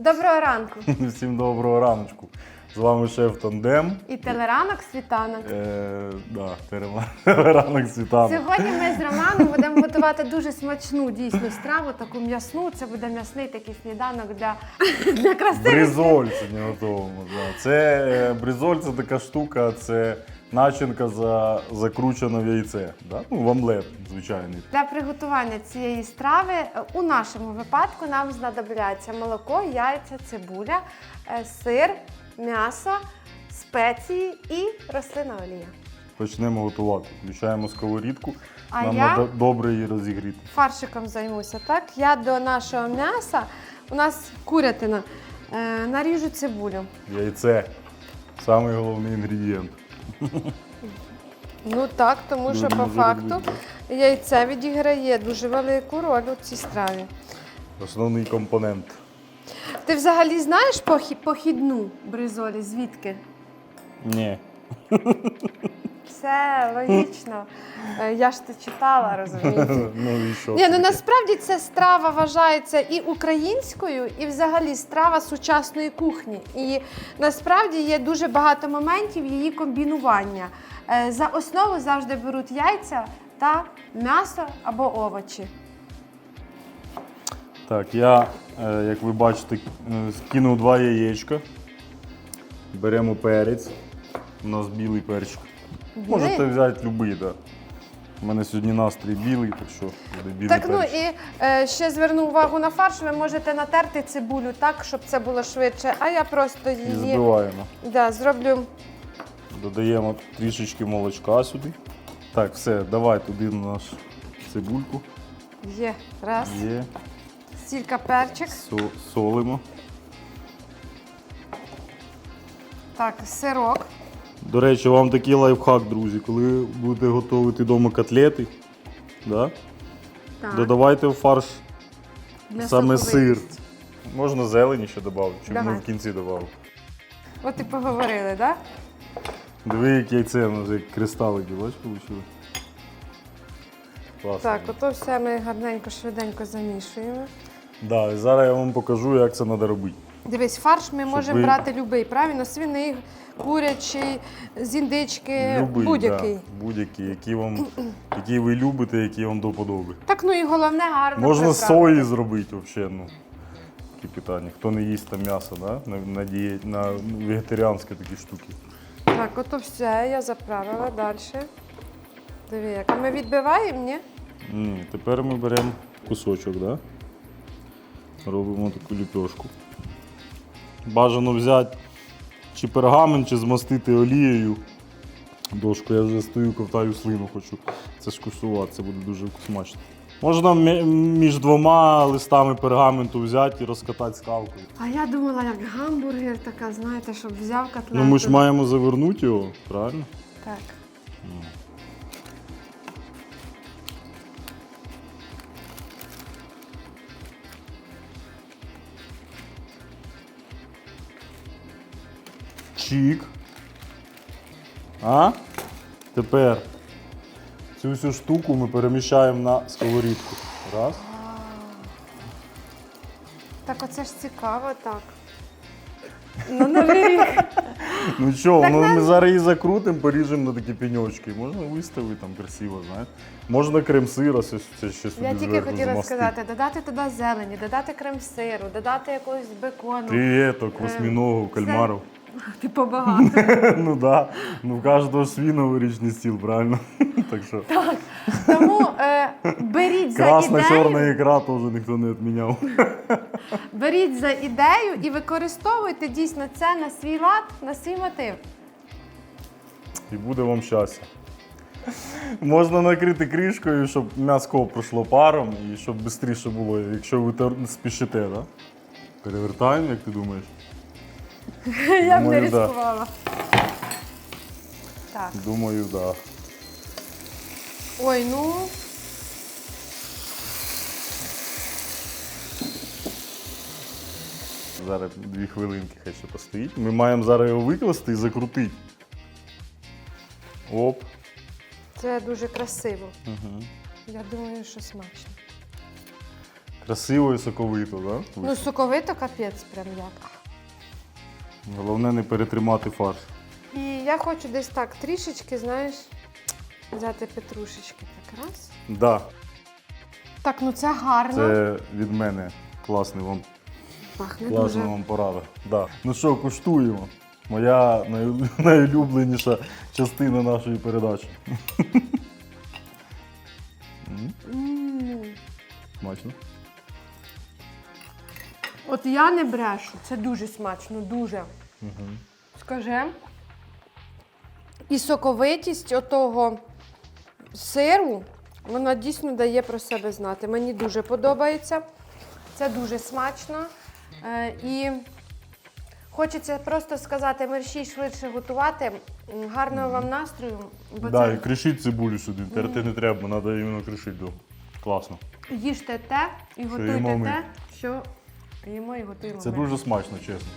Доброго ранку. Всім доброго раночку. З вами шеф Тандем. І телеранок світанок. Е, да, терема- ранок світанок. Сьогодні ми з Романом будемо готувати дуже смачну дійсну страву, таку м'ясну. Це буде м'ясний такий сніданок для, для красивих. Бризоль сьогодні готуємо. Да. Це е, бризоль це така штука, це начинка за закручена в яйце. Да? Ну, в омлет звичайний. Для приготування цієї страви е, у нашому випадку нам знадобляться молоко, яйця, цибуля, е, сир, м'ясо, спеції і рослина олія. Почнемо готувати. Включаємо сковорідку. А Нам я- треба добре її розігріти. Фаршиком займуся. Так, я до нашого м'яса у нас курятина. Е, наріжу цибулю. Яйце самий головний інгредієнт. Ну так, тому що Люди по факту люблять. яйце відіграє дуже велику роль у цій страві. Основний компонент. Ти взагалі знаєш похі- похідну бризолі? Звідки? Ні. Все логічно. Е, Я ж це читала, розумієте? ну і що? Ні, ну насправді ця страва вважається і українською, і взагалі страва сучасної кухні. І насправді є дуже багато моментів її комбінування. Е, За основу завжди беруть яйця та м'ясо або овочі. Так, я, е, як ви бачите, е, скинув два яєчка. Беремо перець. У нас білий перчик. Білий? Можете взяти будь-який, так. У мене сьогодні настрій білий, так що буде білий Так, ну і е, ще зверну увагу на фарш. Ви можете натерти цибулю так, щоб це було швидше. А я просто І її збиваємо. да, зроблю. Додаємо трішечки молочка сюди. Так, все, давай туди наш цибульку. Є раз, Є. стільки перчик. Со- солимо. Так, сирок. До речі, вам такий лайфхак, друзі, коли будете готувати вдома котлети, да? Так. додавайте в фарш Для саме сир. соковитості. Можна зелені ще додати, чи Давай. ми в кінці додали. От і поговорили, так? Да? Диви, як яйце у нас як кристалики, бачиш, вийшли? Класно. Так, ото все ми гарненько, швиденько замішуємо. Да, і зараз я вам покажу, як це треба робити. Дивись, фарш ми можемо ви- брати будь-який, правильно? Свиний, курячий, з індички, Любий, будь-який. Да, будь-який, який, вам, який ви любите, який вам до подоби. Так, ну і головне гарно. Можна з приправити. сої зробити взагалі. Ну, такі питання. Хто не їсть там м'ясо, да? на, на, діє- на вегетаріанські такі штуки. Так, ото все, я заправила далі. Диви, як. А ми відбиваємо, ні? Ні, тепер ми беремо кусочок, да? Робимо таку ліпешку. Бажано взяти чи пергамент, чи змастити олією. Дошку, я вже стою, ковтаю слину, хочу це скуштувати, це буде дуже смачно. Можна між двома листами пергаменту взяти і розкатати скалкою. А я думала, як гамбургер така, знаєте, щоб взяв котлету. Ну ми ж маємо завернути його, правильно? Так. Чік. А? Тепер цю всю штуку ми переміщаємо на сковорідку. Раз. Так, оце ж цікаво, так. Ну, новий рік. Ну що, ну, ми зараз її закрутимо, поріжемо на такі пеньочки. Можна виставити там красиво, знаєте. Можна крем сира, це, ще сюди Я тільки зверху хотіла змастити. сказати, додати туди зелені, додати крем-сиру, додати якогось бекону. Креветок, восьминогу, кальмарів. Ти побагато. ну да. Ну в кожного ж свій новорічний стіл, правильно? так що Тому е, беріть за красна чорна ікра теж ніхто не відміняв. беріть за ідею і використовуйте дійсно це на свій лад, на свій мотив. І буде вам щастя. Можна накрити кришкою, щоб м'яско пройшло паром і щоб швидше було, якщо ви тер- спішите, так? Да? Перевертаємо, як ти думаєш? Я б не Думаю, да. ризикувала. Так. Думаю. Да. Ой, ну. Зараз дві хвилинки хай ще постоїть. Ми маємо зараз його викласти і закрутити. Оп. Це дуже красиво. Угу. Я думаю, що смачно. Красиво і соковито, так? Да? Ну, соковито капець, прям як. Головне не перетримати фарш. І я хочу десь так трішечки, знаєш, взяти петрушечки. Так раз. Да, Так, ну це гарно. це від мене класний вам, Пахне класна дуже. вам порада. Да. Ну що, куштуємо. Моя най- найулюбленіша частина нашої передачі. М, М. Смачно. От я не брешу, це дуже смачно, дуже. Скажи. І соковитість отого сиру, вона дійсно дає про себе знати. Мені дуже подобається. Це дуже смачно. Е, і хочеться просто сказати, мерщій швидше готувати. Гарного вам настрою. Бо Да, це і кришіть цибулю сюди. Терти не треба, треба іменно кришити. Класно. їжте те і готуйте їмо ми. те, що їмо і готуємо. Це дуже смачно, чесно.